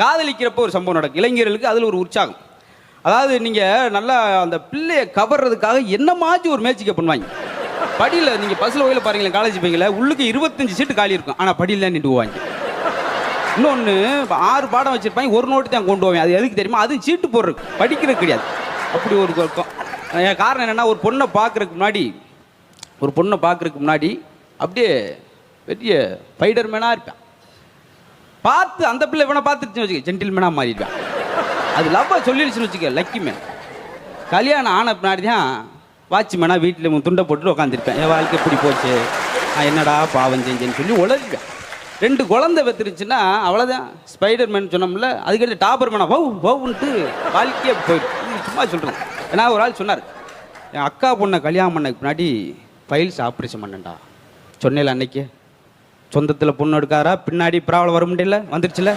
காதலிக்கிறப்போ ஒரு சம்பவம் நடக்கும். இளைஞர்களுக்கு அதில் ஒரு உற்சாகம். அதாவது நீங்கள் நல்லா அந்த பிள்ளையை கவர்றதுக்காக என்னமாச்சும் ஒரு மேட்சிக்கை பண்ணுவாங்க? படியில் நீங்கள் பஸ்ஸில் போயில பாருங்களேன் காலேஜ் பையங்கள உள்ளுக்கு இருபத்தஞ்சு சீட்டு காலி இருக்கும். ஆனால் படியில் நின்று போவாங்க இன்னொன்று ஆறு பாடம் வச்சுருப்பாங்க ஒரு நோட்டு தான் கொண்டு போவேன். அது எதுக்கு தெரியுமா? அது சீட்டு போடுறது. படிக்கிறது கிடையாது. அப்படி ஒரு இருக்கும் காரணம் என்னென்னா ஒரு பொண்ணை பார்க்குறதுக்கு முன்னாடி ஒரு பொண்ணை பார்க்குறதுக்கு முன்னாடி அப்படியே பெரிய ஃபைடர் மேனாக இருப்பேன். பார்த்து அந்த பிள்ளை இவனை பார்த்துருச்சுன்னு வச்சுக்க ஜென்டில்மேனாக மாறிடுவேன். அது லவ்வாக சொல்லிடுச்சுன்னு வச்சுக்க லக்கி மேன் கல்யாணம் ஆன பின்னாடி தான் வாட்ச்மேனாக வீட்டில் துண்டை போட்டுட்டு உட்காந்துருப்பேன் என் வாழ்க்கை எப்படி போச்சு. நான் என்னடா பாவம் செஞ்சேன்னு சொல்லி உழைப்பேன் ரெண்டு குழந்தை பெற்றுருச்சுன்னா அவ்வளோதான் ஸ்பைடர் மேன் சொன்னோம்ல அதுக்கடுத்து டாப்பர் மேனா வவ் வவுன்ட்டு வாழ்க்கையே போயிடும். சும்மா சொல்கிறேன் ஏன்னா ஒரு ஆள் சொன்னார் என் அக்கா பொண்ணை கல்யாணம் பண்ணக்கு முன்னாடி ஃபைல்ஸ் ஆப்ரேஷன் பண்ணேன்டா சொன்னேல அன்னைக்கு. சொந்தத்தில் பொண்ணு எடுக்காரா? பின்னாடி ப்ராப்ளம் வர முடியல? வந்துருச்சுல?